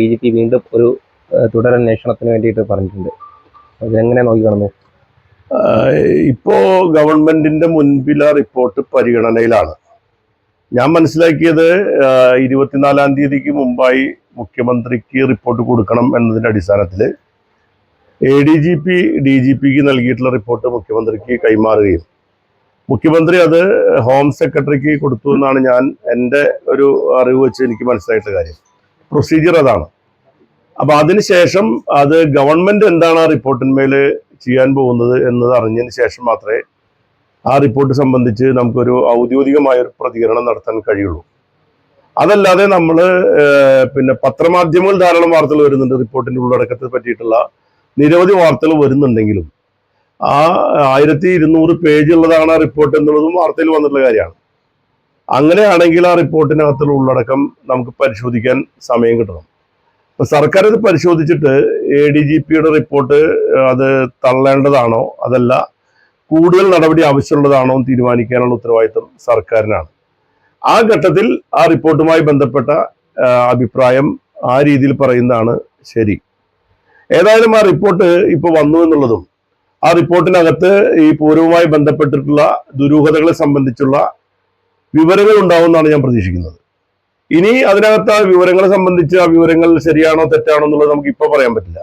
D G P വീണ്ടും ഒരു തുടരന്വേഷണത്തിന് വേണ്ടിയിട്ട് പറഞ്ഞിട്ടുണ്ട്. അതെങ്ങനെ നോക്കി കാണുന്നു ഇപ്പോ ഗവൺമെന്റിന്റെ മുൻപിലെ റിപ്പോർട്ട് പരിഗണനയിലാണ്. ഞാൻ മനസ്സിലാക്കിയത് ഇരുപത്തിനാലാം തീയതിക്ക് മുമ്പായി മുഖ്യമന്ത്രിക്ക് റിപ്പോർട്ട് കൊടുക്കണം എന്നതിന്റെ അടിസ്ഥാനത്തിൽ A D G P D G പിക്ക് നൽകിയിട്ടുള്ള റിപ്പോർട്ട് മുഖ്യമന്ത്രിക്ക് കൈമാറുകയും മുഖ്യമന്ത്രി അത് ഹോം സെക്രട്ടറിക്ക് കൊടുത്തു എന്നാണ് ഞാൻ എന്റെ ഒരു അറിവ് വെച്ച് എനിക്ക് മനസ്സിലായിട്ടുള്ള കാര്യം. പ്രൊസീജിയർ അതാണ്. അപ്പൊ അതിനുശേഷം അത് ഗവൺമെന്റ് എന്താണ് ആ റിപ്പോർട്ടിന്മേൽ ചെയ്യാൻ പോകുന്നത് എന്നത് അറിഞ്ഞതിന് ശേഷം മാത്രമേ ആ റിപ്പോർട്ട് സംബന്ധിച്ച് നമുക്കൊരു ഔദ്യോഗികമായ ഒരു പ്രതികരണം നടത്താൻ കഴിയുള്ളൂ. അതല്ലാതെ നമ്മൾ പിന്നെ പത്രമാധ്യമങ്ങൾ ധാരാളം വാർത്തകൾ വരുന്നുണ്ട്. റിപ്പോർട്ടിന്റെ ഉള്ളടക്കത്തെ പറ്റിയിട്ടുള്ള നിരവധി വാർത്തകൾ വരുന്നുണ്ടെങ്കിലും ആ ആയിരത്തി ഇരുന്നൂറ് പേജ് ഉള്ളതാണ് ആ റിപ്പോർട്ട് എന്നുള്ളതും വാർത്തയിൽ വന്നിട്ടുള്ള കാര്യമാണ്. അങ്ങനെയാണെങ്കിൽ ആ റിപ്പോർട്ടിനകത്തുള്ള ഉള്ളടക്കം നമുക്ക് പരിശോധിക്കാൻ സമയം കിട്ടണം. സർക്കാർ ഇത് പരിശോധിച്ചിട്ട് എ ഡി ജി പിയുടെ റിപ്പോർട്ട് അത് തള്ളേണ്ടതാണോ? അതല്ല കൂടുതൽ നടപടി ആവശ്യമുള്ളതാണോ എന്ന് തീരുമാനിക്കാനുള്ള ഉത്തരവാദിത്തം സർക്കാരിനാണ്. ആ ഘട്ടത്തിൽ ആ റിപ്പോർട്ടുമായി ബന്ധപ്പെട്ട അഭിപ്രായം ആ രീതിയിൽ പറയുന്നതാണ് ശരി. ഏതായാലും ആ റിപ്പോർട്ട് ഇപ്പോൾ വന്നു എന്നുള്ളതും ആ റിപ്പോർട്ടിനകത്ത് ഈ പൂർവമായി ബന്ധപ്പെട്ടിട്ടുള്ള ദുരൂഹതകളെ സംബന്ധിച്ചുള്ള വിവരങ്ങൾ ഉണ്ടാവുമെന്നാണ് ഞാൻ പ്രതീക്ഷിക്കുന്നത്. ഇനി അതിനകത്ത് ആ വിവരങ്ങളെ സംബന്ധിച്ച് ആ വിവരങ്ങൾ ശരിയാണോ തെറ്റാണോ എന്നുള്ളത് നമുക്ക് ഇപ്പോൾ പറയാൻ പറ്റില്ല.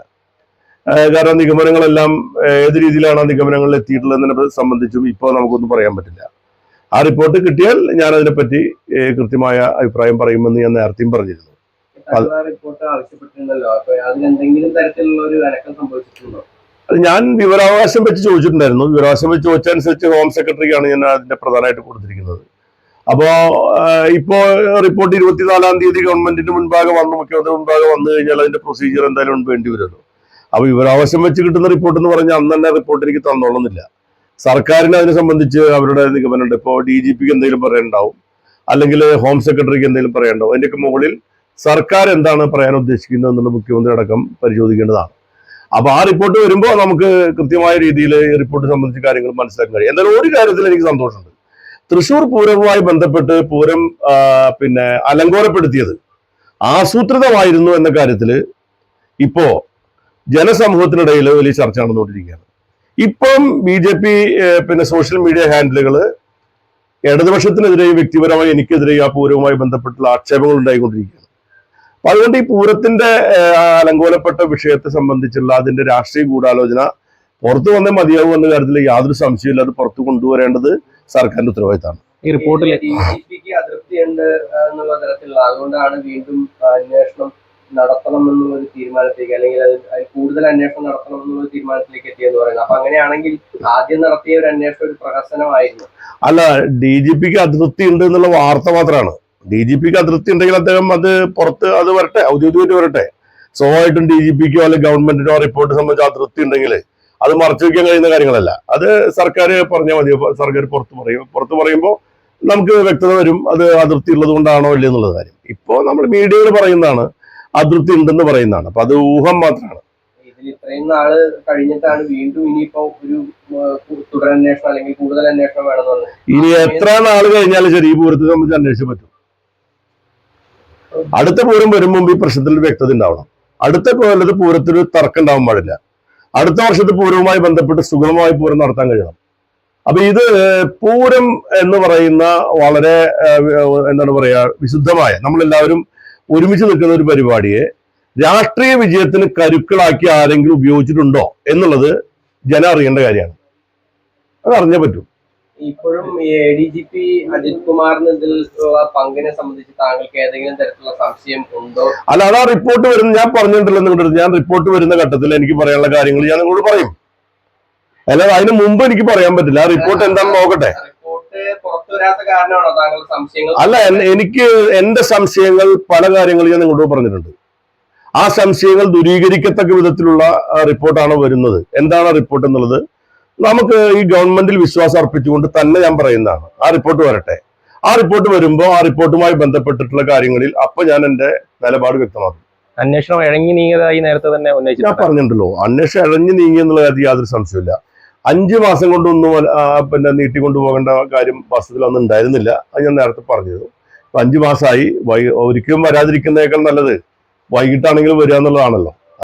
കാരണം നിഗമനങ്ങളെല്ലാം ഏത് രീതിയിലാണ് ആ നിഗമനങ്ങളിൽ എത്തിയിട്ടുള്ളതിനെ സംബന്ധിച്ചും ഇപ്പോൾ നമുക്കൊന്നും പറയാൻ പറ്റില്ല. ആ റിപ്പോർട്ട് കിട്ടിയാൽ ഞാൻ അതിനെപ്പറ്റി കൃത്യമായ അഭിപ്രായം പറയുമെന്ന് ഞാൻ നേരത്തെയും പറഞ്ഞിരുന്നു. അത് ഞാൻ വിവരാവകാശം വെച്ച് ചോദിച്ചിട്ടുണ്ടായിരുന്നു. വിവരാവകാശം വെച്ച് ചോദിച്ചതനുസരിച്ച് ഹോം സെക്രട്ടറിക്കാണ് ഞാൻ അതിന്റെ പ്രധാനമായിട്ട് കൊടുത്തിരിക്കുന്നത്. അപ്പോ ഇപ്പോ റിപ്പോർട്ട് ഇരുപത്തിനാലാം തീയതി ഗവൺമെന്റിന്റെ മുൻപാകെ വന്നു മുഖ്യമന്ത്രി മുൻപാകെ വന്നു കഴിഞ്ഞാൽ അതിന്റെ പ്രൊസീജിയർ എന്തായാലും വേണ്ടി വരുമല്ലോ. അപ്പൊ ഇവരാവശ്യം വെച്ച് കിട്ടുന്ന റിപ്പോർട്ട് എന്ന് പറഞ്ഞാൽ അന്ന് തന്നെ റിപ്പോർട്ട് എനിക്ക് തന്നോളുന്നില്ല. സർക്കാരിന് അതിനെ സംബന്ധിച്ച് അവരുടെ നിഗമനമുണ്ട് ഇപ്പോൾ ഡി ജി പിക്ക് എന്തെങ്കിലും പറയണ്ടാവും അല്ലെങ്കിൽ ഹോം സെക്രട്ടറിക്ക് എന്തെങ്കിലും പറയണ്ടാവും അതിന്റെയൊക്കെ മുകളിൽ സർക്കാർ എന്താണ് പറയാൻ ഉദ്ദേശിക്കുന്നത് എന്നുള്ള മുഖ്യമന്ത്രി അടക്കം പരിശോധിക്കേണ്ടതാണ്. അപ്പൊ ആ റിപ്പോർട്ട് വരുമ്പോൾ നമുക്ക് കൃത്യമായ രീതിയിൽ റിപ്പോർട്ട് സംബന്ധിച്ച് കാര്യങ്ങൾ മനസ്സിലാക്കാൻ കഴിയും. എന്തായാലും ഒരു കാര്യത്തിൽ എനിക്ക് സന്തോഷമുണ്ട്. തൃശൂർ പൂരവുമായി ബന്ധപ്പെട്ട് പൂരം പിന്നെ അലങ്കോലപ്പെടുത്തിയത്. ആസൂത്രിതമായിരുന്നു എന്ന കാര്യത്തിൽ ഇപ്പോ ജനസമൂഹത്തിനിടയിൽ വലിയ ചർച്ച നടന്നുകൊണ്ടിരിക്കുകയാണ്. ഇപ്പം ബി ജെ പി പിന്നെ സോഷ്യൽ മീഡിയ ഹാൻഡിലുകൾ ഇടതുപക്ഷത്തിനെതിരെയും വ്യക്തിപരമായി എനിക്കെതിരെയും ആ പൂരവുമായി ബന്ധപ്പെട്ടുള്ള ആക്ഷേപങ്ങൾ ഉണ്ടായിക്കൊണ്ടിരിക്കുകയാണ്. അപ്പൊ അതുകൊണ്ട് ഈ പൂരത്തിന്റെ അലങ്കോലപ്പെട്ട വിഷയത്തെ സംബന്ധിച്ചുള്ള അതിന്റെ രാഷ്ട്രീയ ഗൂഢാലോചന പുറത്തു വന്നേ മതിയാവും എന്ന കാര്യത്തിൽ യാതൊരു സംശയമില്ല അത് പുറത്തു കൊണ്ടുവരേണ്ടത് സർക്കാരിന്റെ ഉത്തരവാദിത്തമാണ് ഈ റിപ്പോർട്ടിൽ ഡി അതൃപ്തിയുണ്ട് ആ, എന്നുള്ള തരത്തിലുള്ള അതുകൊണ്ടാണ് വീണ്ടും അന്വേഷണം നടത്തണം എന്നുള്ള തീരുമാനത്തിലേക്ക് അല്ലെങ്കിൽ അത് കൂടുതൽ അന്വേഷണം നടത്തണം എന്നുള്ള തീരുമാനത്തിലേക്ക് എത്തിയെന്ന് പറയുന്നത്. അപ്പൊ അങ്ങനെയാണെങ്കിൽ ആദ്യം നടത്തിയ ഒരു അന്വേഷണം ഒരു പ്രഹസനമായിരുന്നു. അല്ല ഡി ജി പിക്ക് അതൃപ്തി ഉണ്ട് എന്നുള്ള വാർത്ത മാത്രമാണ് ഡി ജി പിക്ക് അതൃപ്തി ഉണ്ടെങ്കിൽ അദ്ദേഹം അത് പുറത്ത് അത് വരട്ടെ ഔദ്യോഗികമായിട്ട് വരട്ടെ. സ്വാഭാവികമായിട്ടും ഡി ജി പിക്കോ അല്ലെങ്കിൽ ഗവൺമെന്റിനോ റിപ്പോർട്ട് സംബന്ധിച്ച് അതൃപ്തി ഉണ്ടെങ്കിൽ അത് മറച്ചു വെക്കാൻ കഴിയുന്ന കാര്യങ്ങളല്ല. അത് സർക്കാർ പറഞ്ഞാൽ മതി. സർക്കാർ പുറത്ത് പറയും. പുറത്ത് പറയുമ്പോൾ നമുക്ക് വ്യക്തത വരും. അത് അതൃപ്തി ഉള്ളത് കൊണ്ടാണോ ഇല്ലേ എന്നുള്ളത് കാര്യം. ഇപ്പോൾ നമ്മൾ മീഡിയയിൽ പറയുന്നതാണ് അതൃപ്തി ഉണ്ടെന്ന് പറയുന്നതാണ്. അപ്പൊ അത് ഊഹം മാത്രമാണ്. ഇത്രയും നാൾ കഴിഞ്ഞിട്ടാണ് വീണ്ടും ഇനിയിപ്പോ ഒരു തുടരന്വേഷണം അല്ലെങ്കിൽ കൂടുതൽ അന്വേഷണം വേണമെന്ന് ഇനി എത്ര നാൾ കഴിഞ്ഞാലും ശരി ഈ പൂരത്തെ സംബന്ധിച്ച് അന്വേഷിച്ച് പറ്റും. അടുത്ത പൂരം വരും മുമ്പ് ഈ പ്രശ്നത്തിൽ വ്യക്തത ഉണ്ടാവണം. അടുത്ത കൊല്ലത്ത് പൂരത്തിൽ തർക്കം ഉണ്ടാവാൻ പാടില്ല. അടുത്ത വർഷത്തെ പൂരവുമായി ബന്ധപ്പെട്ട് സുഗമമായി പൂരം നടത്താൻ കഴിയണം. അപ്പൊ ഇത് പൂരം എന്ന് പറയുന്ന വളരെ എന്താണ് പറയാ വിശുദ്ധമായ നമ്മളെല്ലാവരും ഒരുമിച്ച് നിൽക്കുന്ന ഒരു പരിപാടിയെ രാഷ്ട്രീയ വിജയത്തിന് കരുക്കളാക്കി ആരെങ്കിലും ഉപയോഗിച്ചിട്ടുണ്ടോ എന്നുള്ളത് ജനം അറിയേണ്ട കാര്യമാണ്. അത് അറിഞ്ഞേ പറ്റൂ. ഇപ്പോഴും A D G P Ajith കുമാറിന് പങ്കിനെ സംബന്ധിച്ച് താങ്കൾക്ക് ഏതെങ്കിലും തരത്തിലുള്ള സംശയം ഉണ്ടോ? അല്ല അതാ റിപ്പോർട്ട് വരുന്ന ഞാൻ പറഞ്ഞിട്ടില്ല നിങ്ങളുടെ ഞാൻ റിപ്പോർട്ട് വരുന്ന ഘട്ടത്തിൽ എനിക്ക് പറയാനുള്ള കാര്യങ്ങൾ ഞാൻ നിങ്ങളോട് പറയും. അല്ലാതെ അതിന് മുമ്പ് എനിക്ക് പറയാൻ പറ്റില്ല. ആ റിപ്പോർട്ട് എന്താണെന്ന് നോക്കട്ടെ. അല്ല എനിക്ക് എന്റെ സംശയങ്ങൾ പല കാര്യങ്ങൾ ഞാൻ നിങ്ങളോട് പറഞ്ഞിട്ടുണ്ട്. ആ സംശയങ്ങൾ ദൂരീകരിക്കത്തക്ക വിധത്തിലുള്ള റിപ്പോർട്ടാണ് വരുന്നത്. എന്താണ് റിപ്പോർട്ട് എന്നുള്ളത്? നമുക്ക് ഈ ഗവൺമെന്റിൽ വിശ്വാസം അർപ്പിച്ചുകൊണ്ട് തന്നെ ഞാൻ പറയുന്നതാണ്. ആ റിപ്പോർട്ട് വരട്ടെ. ആ റിപ്പോർട്ട് വരുമ്പോൾ ആ റിപ്പോർട്ടുമായി ബന്ധപ്പെട്ടിട്ടുള്ള കാര്യങ്ങളിൽ അപ്പൊ ഞാൻ എന്റെ നിലപാട് വ്യക്തമാക്കും. അന്വേഷണം ഇഴങ്ങി നീങ്ങിയതായി നേരത്തെ തന്നെ ഞാൻ ഉന്നയിച്ചിട്ടുണ്ട് പറഞ്ഞിട്ടുണ്ടല്ലോ. അന്വേഷണം ഇഴഞ്ഞു നീങ്ങി എന്നുള്ള കാര്യത്തിൽ യാതൊരു സംശയമില്ല അഞ്ച് മാസം കൊണ്ടൊന്നും പിന്നെ നീട്ടിക്കൊണ്ടു പോകേണ്ട കാര്യം വാസ്തവത്തിൽ അന്ന് ഉണ്ടായിരുന്നില്ല. അത് ഞാൻ നേരത്തെ പറഞ്ഞത് അഞ്ചു അഞ്ച് മാസമായി വൈ- ഒരിക്കലും വരാതിരിക്കുന്നേക്കാൾ നല്ലത് വൈകിട്ടാണെങ്കിൽ വരിക എന്നുള്ളതാണല്ലോ.